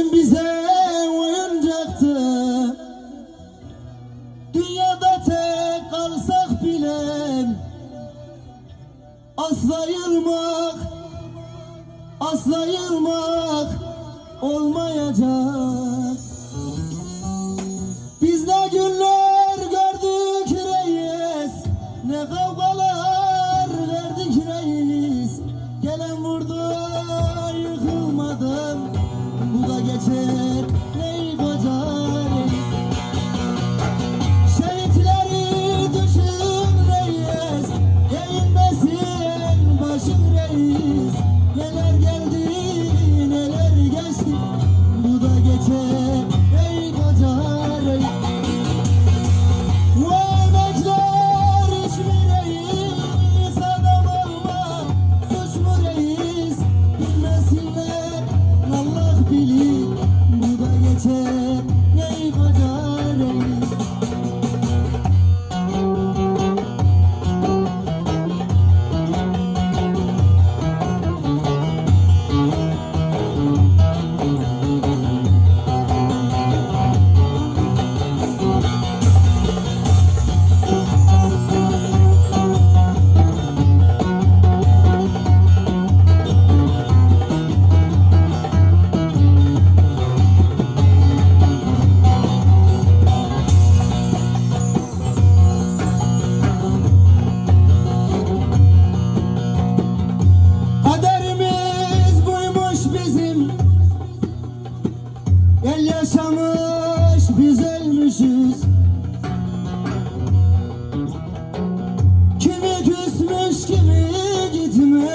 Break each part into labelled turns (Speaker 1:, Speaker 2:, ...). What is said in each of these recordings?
Speaker 1: Ölüm bize oyuncaktı. Dünyada tek kalsak bile Asla yılmak Asla yılmak Olmayacak. Yeah.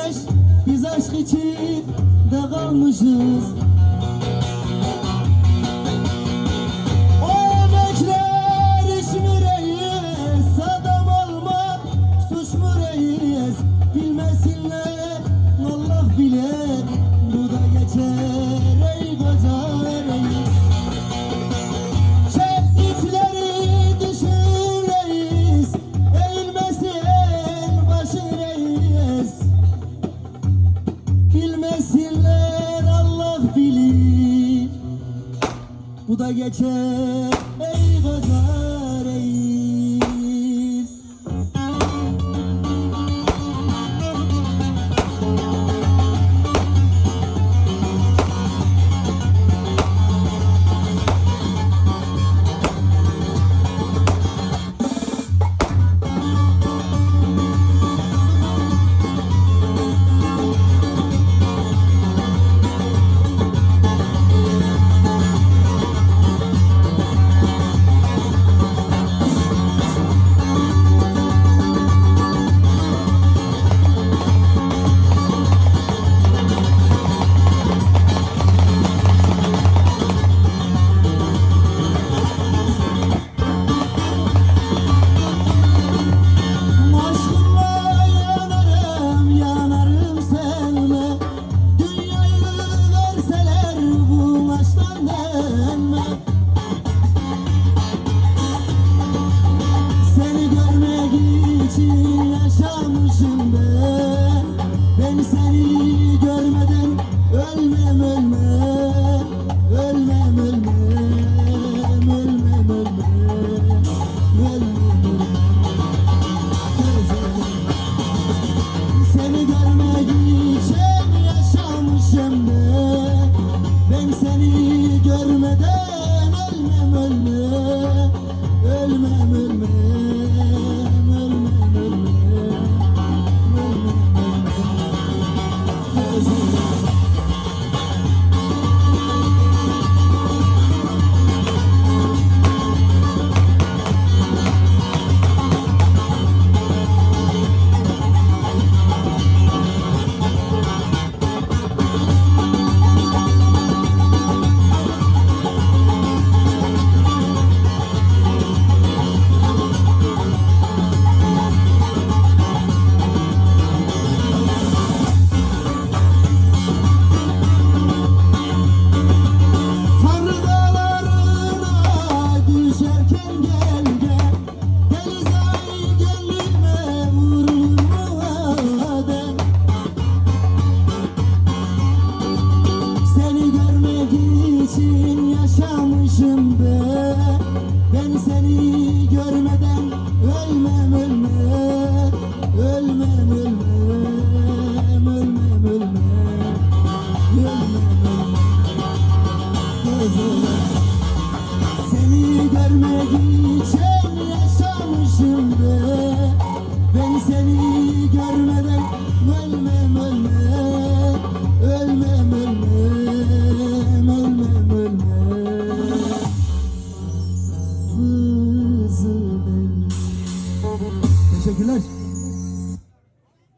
Speaker 1: kardeş Biz aşk için dağılmışız Bu da geçer ey gaza be Ben seni görmeden ölmem ölmem. Ölmem ölmem ölmem ölmem. Ölmem ölmem. Kızım seni be